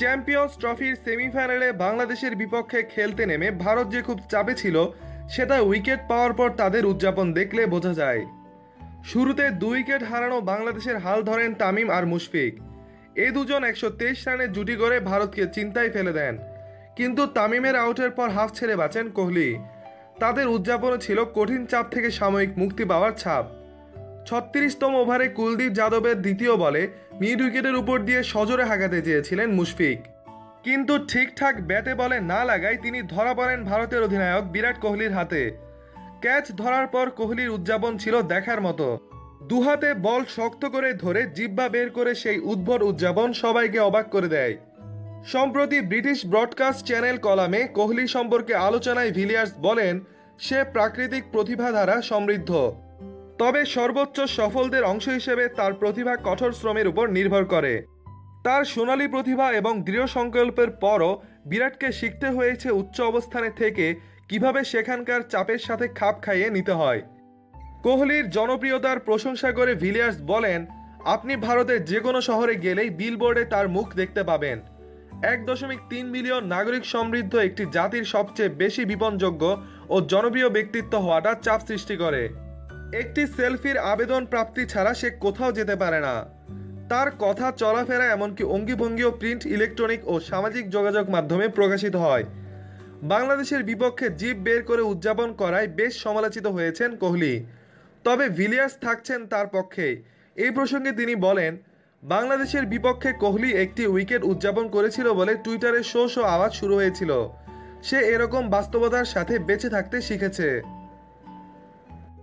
Champions ট্রফির সেমিফাইনালে বাংলাদেশের বিপক্ষে খেলতে নেমে ভারত যে খুব চাপে ছিল, সেটা উইকেট পাওয়ার পর তাদের উদযাপন দেখলে বোঝা যায়। শুরুতে দুই উইকেট হারানো বাংলাদেশের হাল ধরেন তামিম আর মুশফিক। এই দুজন একশো তেইশ রানের জুটি করে ভারতকে চিন্তায় ফেলে দেন। কিন্তু তামিমের আউটের পর হাফ ছেড়ে বাঁচেন কোহলি। তাদের উদযাপনও ছিল কঠিন চাপ থেকে সাময়িক মুক্তি পাওয়ার ছাপ। ছত্রিশতম ওভারে কুলদীপ যাদবের দ্বিতীয় বলে মিড উইকেটের উপর দিয়ে সজোরে হাঁকাতে চেয়েছিলেন মুশফিক। কিন্তু ঠিকঠাক ব্যাটে বলে না লাগায় তিনি ধরা পড়েন ভারতের অধিনায়ক বিরাট কোহলির হাতে। ক্যাচ ধরার পর কোহলির উদযাপন ছিল দেখার মতো। দুহাতে বল শক্ত করে ধরে জিব্বা বের করে সেই উদ্ভট উদযাপন সবাইকে অবাক করে দেয়। সম্প্রতি ব্রিটিশ ব্রডকাস্ট চ্যানেল কলামে কোহলি সম্পর্কে আলোচনায় ভিলিয়ার্স বলেন, সে প্রাকৃতিক প্রতিভা দ্বারা সমৃদ্ধ। তবে সর্বোচ্চ সফলদের অংশ হিসেবে তার প্রতিভা কঠোর শ্রমের উপর নির্ভর করে। তার সোনালী প্রতিভা এবং দৃঢ় সংকল্পের পরও বিরাটকে শিখতে হয়েছে উচ্চ অবস্থানে থেকে কীভাবে সেখানকার চাপের সাথে খাপ খাইয়ে নিতে হয়। কোহলির জনপ্রিয়তার প্রশংসা করে ভিলিয়ার্স বলেন, আপনি ভারতের যে কোনো শহরে গেলেই বিলবোর্ডে তার মুখ দেখতে পাবেন। এক দশমিক তিন মিলিয়ন নাগরিক সমৃদ্ধ একটি জাতির সবচেয়ে বেশি বিপনযোগ্য ও জনপ্রিয় ব্যক্তিত্ব হওয়াটা চাপ সৃষ্টি করে। একটি সেলফির আবেদন প্রাপ্তি ছাড়া সে কোথাও যেতে পারে না। তার কথা চলাফেরা এমনকি অঙ্গিভঙ্গিও প্রিন্ট, ইলেকট্রনিক ও সামাজিক যোগাযোগ মাধ্যমে প্রকাশিত হয়। বাংলাদেশের বিপক্ষে জিপ বের করে উদযাপন করায় বেশ সমালোচিত হয়েছেন কোহলি। তবে ভিলিয়ার্স থাকছেন তার পক্ষে। এই প্রসঙ্গে তিনি বলেন, বাংলাদেশের বিপক্ষে কোহলি একটি উইকেট উদযাপন করেছিল বলে টুইটারে শো শো আওয়াজ শুরু হয়েছিল। সে এরকম বাস্তবতার সাথে বেঁচে থাকতে শিখেছে।